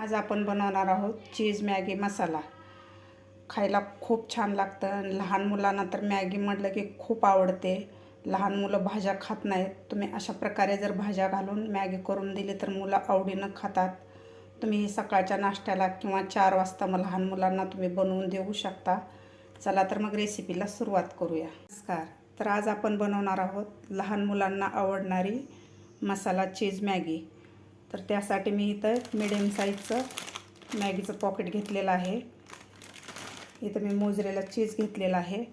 आज आपण बनवणार आहोत चीज मॅगी मसाला. खायला खूप छान लागतं लहान मुलांना तर मॅगी म्हटलं की खूप आवडते. लहान मुलं भाज्या खात नाहीत. तुम्ही अशा प्रकारे जर भाज्या घालून मॅगी करून दिली तर मुलं आवडीनं खातात. तुम्ही हे सकाळच्या नाश्त्याला किंवा चार वाजता मग लहान मुलांना तुम्ही बनवून देऊ शकता. चला तर मग रेसिपीला सुरुवात करूया. नमस्कार. तर आज आपण बनवणार आहोत लहान मुलांना आवडणारी मसाला चीज मॅगी. तर त्यासाठी मी इथं मिडियम साईजचं मॅगीचं पॉकेट घेतलेलं आहे. इथं मी मोजरेला चीज घेतलेला आहे.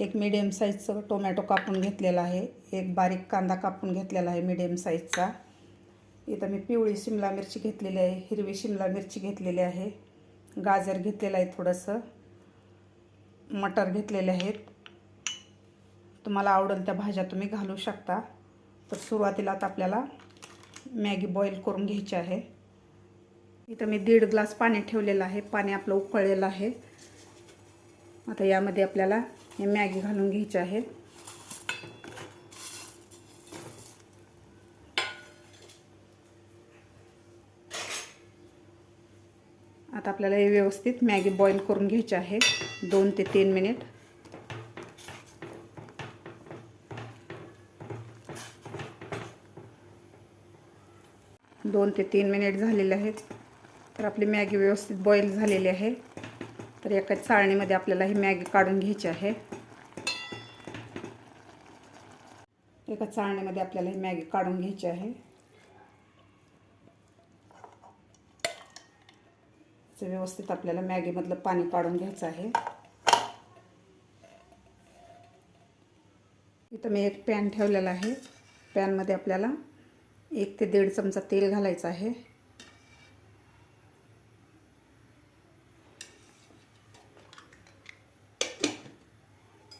एक मिडियम साईजचं टोमॅटो कापून घेतलेला आहे. एक बारीक कांदा कापून घेतलेला आहे मिडियम साईजचा इथं मी पिवळी शिमला मिरची घेतलेली आहे हिरवी शिमला मिरची घेतलेली आहे. गाजर घेतलेलं आहे थोडंसं. मटर घेतलेले आहेत. तुम्हाला आवडेल त्या भाज्या तुम्ही घालू शकता. तर सुरुवातीला आता आपल्याला मॅगी बॉईल करून घ्यायची आहे. इथं मी दीड ग्लास पाणी ठेवलेलं आहे. पाणी आपलं उकळलेलं आहे. आता यामध्ये आपल्याला हे मॅगी घालून घ्यायची आहे. आता आपल्याला हे व्यवस्थित मॅगी बॉईल करून घ्यायची आहे. दोन ते तीन मिनिट. दोन ते तीन मिनिट झालेले आहेत. तर आपली मॅगी व्यवस्थित बॉईल झालेली आहे. तर एका चाळणीमध्ये आपल्याला ही मॅगी काढून घ्यायची आहे. एका चाळणीमध्ये आपल्याला ही मॅगी काढून घ्यायची आहे. व्यवस्थित आपल्याला मॅगीमधलं पाणी काढून घ्यायचं आहे. इथं मी एक पॅन ठेवलेला आहे. पॅनमध्ये आपल्याला एक ते दीड चमचा तेल घालायचं आहे.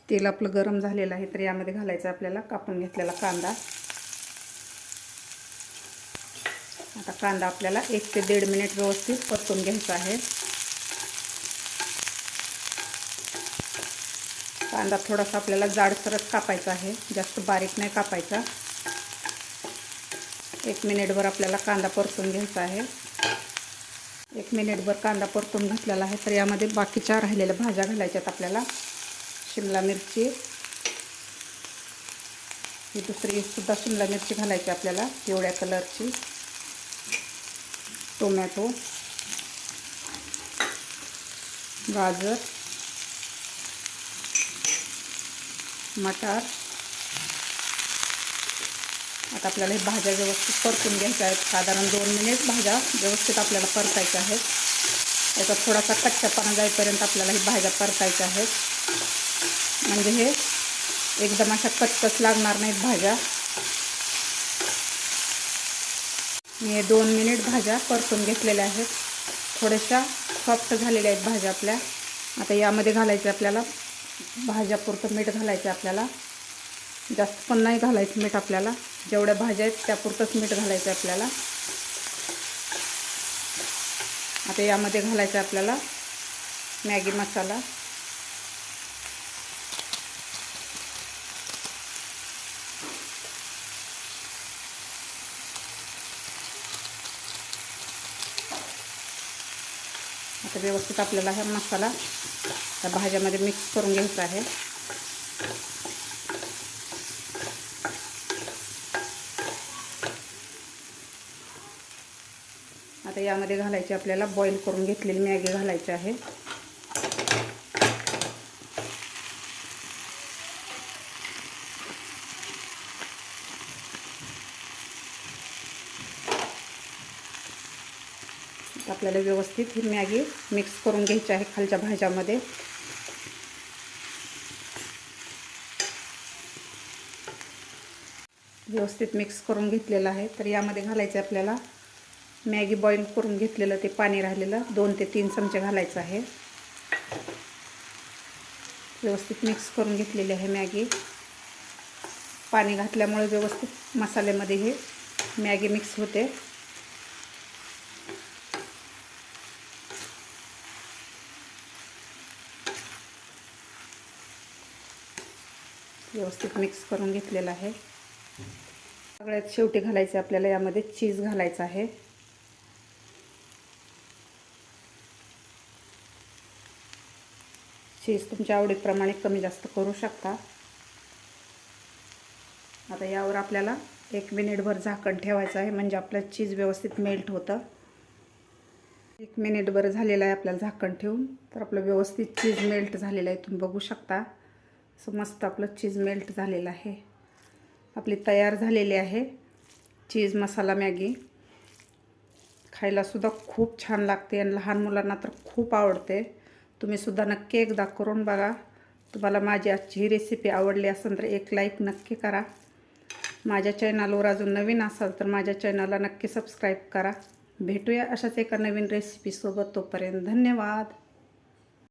तेल आपलं गरम झालेलं आहे तर यामध्ये घालायचं आपल्याला कापून घेतलेला कांदा. आता कांदा आपल्याला एक ते दीड मिनिट व्यवस्थित परतून घ्यायचा आहे. कांदा थोडासा आपल्याला जाडसरच कापायचा आहे जास्त बारीक नाही कापायचा. एक मिनिटभर आपल्याला कांदा परतून घ्यायचा आहे. एक मिनिटभर कांदा परतून घातलेला आहे तर यामध्ये बाकीच्या राहिलेल्या भाज्या घालायच्यात आपल्याला. शिमला मिरची. ही दुसरी सुद्धा शिमला मिरची घालायची आपल्याला पिवळ्या कलरची. टोमॅटो. गाजर. मटार. आता आपल्याला हे भाज्या व्यवस्थित परतून घ्यायच्या आहेत. साधारण दोन मिनिट भाज्या व्यवस्थित आपल्याला परतायच्या आहेत. याचा थोडासा कच्च्यापणा जाईपर्यंत आपल्याला ही भाज्या परतायच्या आहेत. म्हणजे हे एकदम अशा कच्चच लागणार नाहीत भाज्या. मी हे दोन मिनिट भाज्या परतून घेतलेल्या आहेत. थोड्याशा सॉफ्ट झालेल्या आहेत भाज्या आपल्या. आता यामध्ये घालायचे आपल्याला. भाज्यापुरतं मीठ घालायचं आपल्याला. जास्त पण नाही घालायचं मीठ आपल्याला. जेवढ्या भाज्या आहेत त्यापुरतंच मीठ घालायचं आपल्याला. आता यामध्ये घालायचं आपल्याला मॅगी मसाला. आता व्यवस्थित आपल्याला हा मसाला त्या भाज्यामध्ये मिक्स करून घ्यायचा आहे. आता यामध्ये घालायची आपल्याला बॉईल करून घेतलेली मॅगी घालायची आहे. आपल्याला व्यवस्थित ही मॅगी मिक्स करून घ्यायची आहे खालच्या भाज्यामध्ये. व्यवस्थित मिक्स करून घेतलेलं आहे. तर यामध्ये घालायचं आपल्याला मॅगी बॉईल करून घेतलेलं ते पाणी राहिलेलं. दोन ते तीन चमचे घालायचं आहे. व्यवस्थित मिक्स करून घेतलेली आहे मॅगी. पाणी घातल्यामुळे व्यवस्थित मसाल्यामध्ये हे मॅगी मिक्स होते. व्यवस्थित मिक्स करून घेतलेलं आहे. सगळ्यात शेवटी घालायचं आपल्याला. यामध्ये चीज घालायचं आहे. चीज तुमच्या आवडीप्रमाणे कमी जास्त करू शकता. आता यावर आपल्याला एक मिनिटभर झाकण ठेवायचं आहे म्हणजे आपलं चीज व्यवस्थित मेल्ट होतं. एक मिनिटभर झालेलं आहे आपल्याला झाकण ठेवून. तर आपलं व्यवस्थित चीज मेल्ट झालेलं आहे तुम्ही बघू शकता. असं मस्त आपलं चीज मेल्ट झालेलं आहे. आपली तयार झालेली आहे. चीज मसाला मॅगी खायलासुद्धा खूप छान लागते आणि लहान मुलांना तर खूप आवडते. तुम्हीसुद्धा नक्की एकदा करून बघा. तुम्हाला माझी आजची ही रेसिपी आवडली असेल तर एक लाईक नक्की करा. माझ्या चॅनलवर अजून नवीन असाल तर माझ्या चॅनलला नक्की सबस्क्राईब करा. भेटूया अशाच एका नवीन रेसिपीसोबत तोपर्यंत धन्यवाद.